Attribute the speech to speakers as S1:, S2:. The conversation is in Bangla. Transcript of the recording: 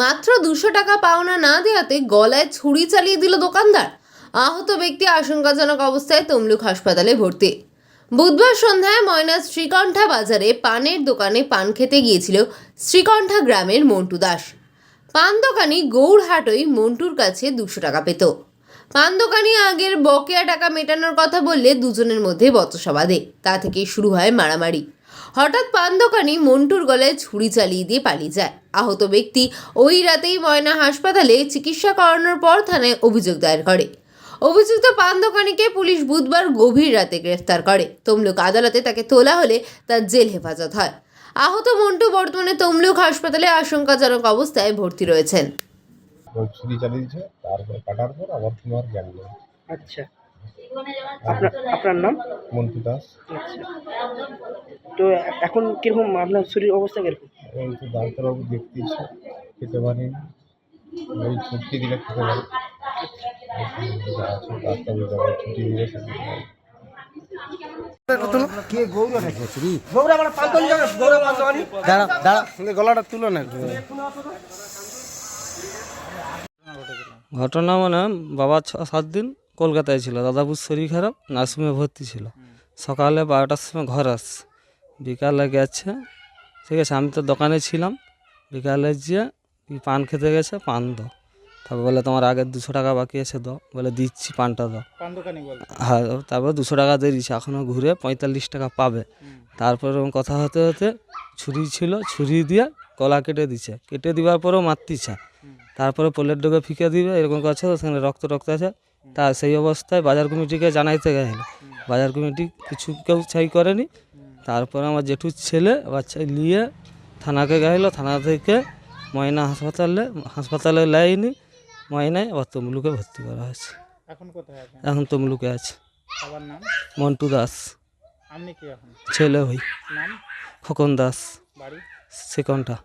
S1: মাত্র দুশো টাকা পাওনা না দেওয়াতে গলায় ছুরি চালিয়ে দিল দোকানদার। আহত ব্যক্তি আশঙ্কাজনক অবস্থায় তমলুক হাসপাতালে ভর্তি। বুধবার সন্ধ্যায় ময়না শ্রীকণ্ঠা বাজারে পানের দোকানে পান খেতে গিয়েছিল শ্রীকণ্ঠা গ্রামের মন্টু দাস। পান দোকানি গৌরহাটই মন্টুর কাছে দুশো টাকা পেত। পান দোকানি আগের বকেয়া টাকা মেটানোর কথা বললে দুজনের মধ্যে বচসা বাঁধে। তা থেকেই শুরু হয় মারামারি। হঠাৎ পান দোকানি মন্টুর গলায় ছুরি চালিয়ে দিয়ে পালিয়ে যায়। আহত ব্যক্তি ওই রাতেই ময়না হাসপাতালে চিকিৎসা করানোর পর থানায় অভিযোগ দায়ের করে। অভিযুক্ত পান দোকানিকে পুলিশ বুধবার গভীর রাতে গ্রেফতার করে। তমলুক আদালতে তাকে তোলা হলে তার জেল হেফাজত হয়। আহত মন্টু বর্তমানে তমলুক হাসপাতালে আশঙ্কাজনক অবস্থায় ভর্তি রয়েছেন।
S2: ছুরি চালিয়ে দিয়েছে তারপর কাটার পর আবার তোমার জ্ঞান
S3: আচ্ছা। আপনার আপনার নাম?
S2: মন্টু দাস।
S3: আচ্ছা। তো এখন কীরকম আপনার শরীর অবস্থা কীরকম?
S2: ওই তো ডাক্তারবাবু দেখতেছে খেতে পারি ওই ছুটি দিলে খেতে পারি। ডাক্তারবাবু ছুটি দিলে খেতে পারি।
S4: দাঁড়া দাঁড়া গলাটা তুলো না
S5: ঘটনা মানে বাবা ছ সাত দিন কলকাতায় ছিল দাদাবুর শরীর খারাপ নার্সিংহোমে ভর্তি ছিল। সকালে বারোটার সময় ঘর আস বিকালে গেছে ঠিক আছে আমি তো দোকানে ছিলাম। বিকালে কি পান খেতে গেছে পান দাও। তারপর বলে তোমার আগের দুশো টাকা বাকি আছে দাও। বলে দিচ্ছি পানটা দাও। হ্যাঁ তারপর দুশো টাকা দিয়ে দিচ্ছে এখনও ঘুরে পঁয়তাল্লিশ টাকা পাবে। তারপর এরকম কথা হতে হতে ছুরি ছিল ছুরি দিয়ে গলা কেটে দিচ্ছে কেটে দেওয়ার পরেও মারতিছে তারপরে পোলের ডোকে ফিকে দিবে এরকম করছে সেখানে রক্ত রক্ত আছে। তা সেই অবস্থায় বাজার কমিটিকে জানাইতে গেল। বাজার কমিটি কিছু কেউ ছাই করেনি। তারপরে আমার জেঠুর ছেলে বাচ্চা নিয়ে থানাকে গেলো। থানা থেকে ময়না হাসপাতালে হাসপাতালে লাইনি। ময়নায় আবার তমলুকে ভর্তি করা হয়েছে।
S6: এখন কোথায়
S5: এখন তমলুকে আছে। মন্টু দাস। ছেলে হই খোকন দাস।
S6: বাড়ি?
S5: সেকন্ডটা